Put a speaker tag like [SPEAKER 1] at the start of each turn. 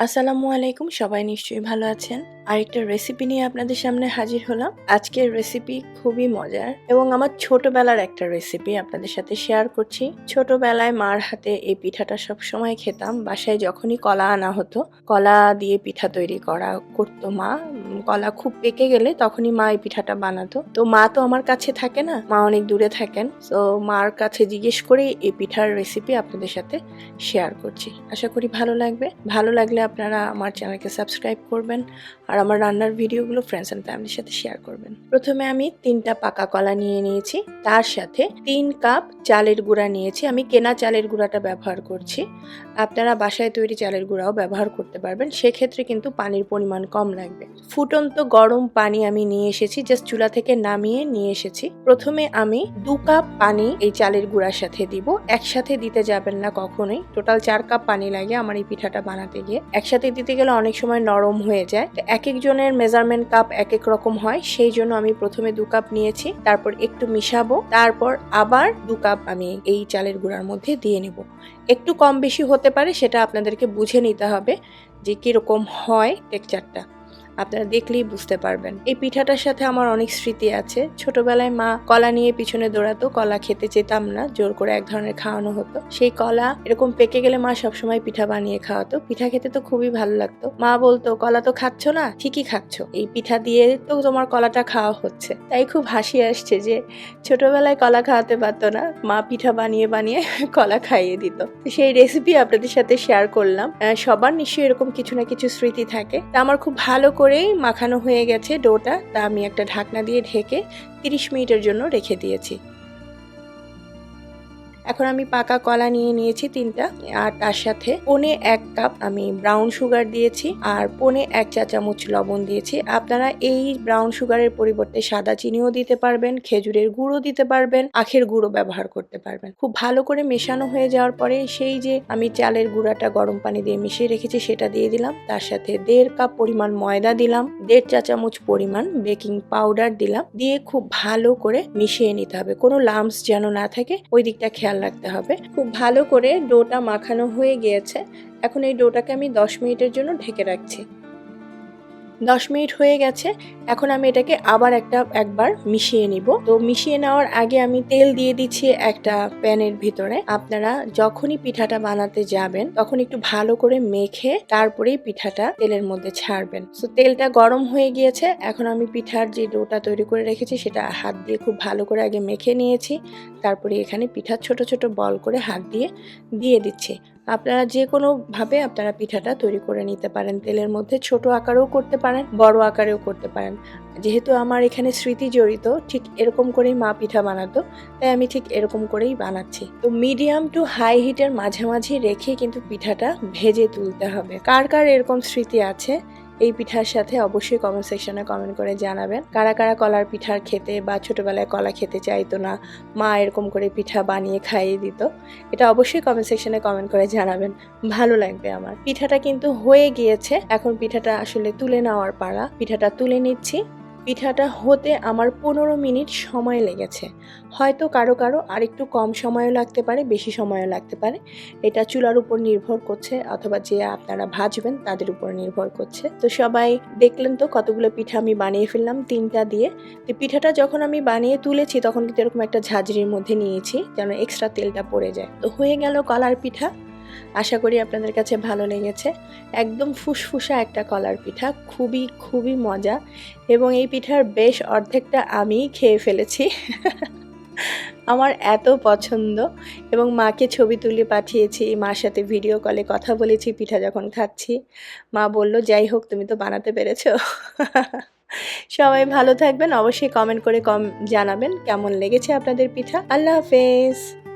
[SPEAKER 1] আসসালামু আলাইকুম সবাই নিশ্চয়ই ভালো আছেন। আরেকটা রেসিপি নিয়ে আপনাদের সামনে হাজির হলাম। আজকের রেসিপি খুবই মজার এবং আমার ছোটবেলার একটা রেসিপি আপনাদের সাথে শেয়ার করছি। ছোটবেলায় মার হাতে এই পিঠাটা সব সময় খেতাম। বাসায় যখনই কলা আনা হতো, কলা দিয়ে পিঠা তৈরি করা করতো মা। কলা খুব পেকে গেলে তখনই মা এই পিঠাটা বানাতো। তো মা তো আমার কাছে থাকে না, মা অনেক দূরে থাকেন। তো মার কাছে জিজ্ঞেস করে এই পিঠার রেসিপি আপনাদের সাথে শেয়ার করছি। আশা করি ভালো লাগবে। ভালো লাগলে আপনারা আমার চ্যানেলকে সাবস্ক্রাইব করবেন। আর আমার রান্নার ভিডিওগুলো ফ্রেন্ডস অ্যান্ড ফ্যামিলির সাথে শেয়ার করবেন। প্রথমে আমি তিনটা পাকা কলা নিয়ে নিয়েছি। তার সাথে তিন কাপ চালের গুঁড়া নিয়েছি। আমি কেনা চালের গুঁড়াটা ব্যবহার করছি। আপনারা বাসায় তৈরি চালের গুঁড়াও ব্যবহার করতে পারবেন। সেক্ষেত্রে কিন্তু পানির পরিমাণ কম লাগবে। ফুটন্ত গরম পানি আমি নিয়ে এসেছি। জাস্ট চুলা থেকে নামিয়ে নিয়ে এসেছি। প্রথমে আমি দু কাপ পানি এই চালের গুঁড়ার সাথে দিব। একসাথে দিতে যাবেন না কখনোই। টোটাল চার কাপ পানি লাগে আমার এই পিঠাটা বানাতে গিয়ে। একসাথে দিতে গেলে অনেক সময় নরম হয়ে যায়। এক একজনের মেজারমেন্ট কাপ এক এক রকম হয়, সেই জন্য আমি প্রথমে দু কাপ নিয়েছি, তারপর একটু মিশাবো, তারপর আবার দু কাপ আমি এই চালের গুঁড়ার মধ্যে দিয়ে নেব। একটু কম বেশি হতে পারে, সেটা আপনাদেরকে বুঝে নিতে হবে যে কীরকম হয় টেক্সচারটা আপনারা দেখলেই বুঝতে পারবেন। এই পিঠাটার সাথে আমার অনেক স্মৃতি আছে। ছোটবেলায় মা কলা নিয়ে পিছনে দৌড়াতো, কলা খেতে চেতাম না, জোর করে এক ধরনের খাওয়ানো হতো। সেই কলা এরকম পেকে গেলে মা সবসময় পিঠা বানিয়ে খাওয়াতো। পিঠা খেতে তো খুবই ভালো লাগতো। মা বলতো, কলা তো খাচ্ছ না? ঠিকই খাচ্ছ। এই পিঠা দিয়ে তো তোমার কলাটা খাওয়া হচ্ছে। তাই খুব হাসি আসছে যে ছোটবেলায় কলা খাওয়াতে পারতো না। মা পিঠা বানিয়ে বানিয়ে কলা খাইয়ে দিত। সেই রেসিপি আপনাদের সাথে শেয়ার করলাম। সবার নিশ্চয়ই এরকম কিছু না কিছু স্মৃতি থাকে। তা আমার খুব ভালো করেই মাখানো হয়ে গেছে ডোটা। তা আমি একটা ঢাকনা দিয়ে ঢেকে তিরিশ মিনিটের জন্য রেখে দিয়েছি। এখন আমি পাকা কলা নিয়ে নিয়েছি তিনটা, আর তার সাথে পনে এক কাপ আমি ব্রাউন সুগার দিয়েছি, আর পনে এক চা চামচ লবণ দিয়েছি। আপনারা এই ব্রাউন সুগারের পরিবর্তে সাদা চিনিও দিতে পারবেন, খেজুরের গুঁড়ো দিতে পারবেন, আখের গুঁড়ো ব্যবহার করতে পারবেন। খুব ভালো করে মেশানো হয়ে যাওয়ার পরে সেই যে আমি চালের গুঁড়াটা গরম পানি দিয়ে মিশিয়ে রেখেছি সেটা দিয়ে দিলাম। তার সাথে দেড় কাপ পরিমাণ ময়দা দিলাম, দেড় চা চামচ পরিমাণ বেকিং পাউডার দিলাম, দিয়ে খুব ভালো করে মিশিয়ে নিতে হবে। কোনো লামস যেন না থাকে, ওই দিকটা খেয়াল রাখতে হবে। খুব ভালো করে ডোটা মাখানো হয়ে গিয়েছে। এখন এই ডোটাকে আমি দশ মিনিটের জন্য ঢেকে রাখছি। দশ মিনিট হয়ে গেছে, এখন আমি এটাকে আবার একটা, একবার মিশিয়ে নিব। তো মিশিয়ে নেওয়ার আগে আমি তেল দিয়ে দিচ্ছি একটা প্যানের ভিতরে। আপনারা যখনই পিঠাটা বানাতে যাবেন, তখন একটু ভালো করে মেখে তারপরেই পিঠাটা তেলের মধ্যে ছাড়বেন। তো তেলটা গরম হয়ে গিয়েছে, এখন আমি পিঠার যে ডোটা তৈরি করে রেখেছি, সেটা হাত দিয়ে খুব ভালো করে আগে মেখে নিয়েছি। তারপরে এখানে পিঠার ছোট ছোট বল করে হাত দিয়ে দিয়ে দিচ্ছি। আপনারা যে কোনোভাবে আপনারা পিঠাটা তৈরি করে নিতে পারেন। তেলের মধ্যে ছোট আকারেও করতে পারেন। বড় আকারেও করতে পারেন। যেহেতু আমার এখানে স্মৃতি জড়িত, ঠিক এরকম করেই মা পিঠা বানাতো, তাই আমি ঠিক এরকম করেই বানাচ্ছি। তো মিডিয়াম টু হাই হিটের মাঝামাঝি রেখে কিন্তু পিঠাটা ভেজে তুলতে হবে। কার কার এরকম স্মৃতি আছে? এই পিঠার সাথে অবশ্যই কমেন্ট সেকশনে কমেন্ট করে জানাবেন। কারা কারা কলার পিঠার খেতে বা ছোটবেলায় কলা খেতে চাইতো না, মা এরকম করে পিঠা বানিয়ে খাইয়ে দিত, এটা অবশ্যই কমেন্ট সেকশনে কমেন্ট করে জানাবেন। ভালো লাগবে আমার। পিঠাটা কিন্তু হয়ে গিয়েছে, এখন পিঠাটা আসলে তুলে নেওয়ার পাড়া পিঠাটা তুলে নিচ্ছি। পিঠাটা হতে আমার পনেরো মিনিট সময় লেগেছে। হয়তো কারও কারও আর একটু কম সময়ও লাগতে পারে, বেশি সময়ও লাগতে পারে। এটা চুলার উপর নির্ভর করছে অথবা যে আপনারা ভাজবেন তাদের উপর নির্ভর করছে। তো সবাই দেখলেন তো কতগুলো পিঠা আমি বানিয়ে ফেললাম তিনটা দিয়ে। তো পিঠাটা যখন আমি বানিয়ে তুলেছি তখন কিন্তু এরকম একটা ঝাঁঝরির মধ্যে নিয়েছি যেন এক্সট্রা তেলটা পড়ে যায়। তো হয়ে গেল কলার পিঠা। আশা করি আপনাদের কাছে ভালো লেগেছে। একদম ফুসফুসা একটা কলার পিঠা, খুবই খুবই মজা এবং এই পিঠার বেশ অর্ধেকটা আমিই খেয়ে ফেলেছি। আমার এত পছন্দ এবং মাকে ছবি তুলে পাঠিয়েছি, মার সাথে ভিডিও কলে কথা বলেছি, পিঠা যখন খাচ্ছি। মা বলল, যাই হোক, তুমি তো বানাতে পেরেছ। সবাই ভালো থাকবেন, অবশ্যই কমেন্ট করে কম জানাবেন, কেমন লেগেছে আপনাদের পিঠা। আল্লাহ হাফেজ।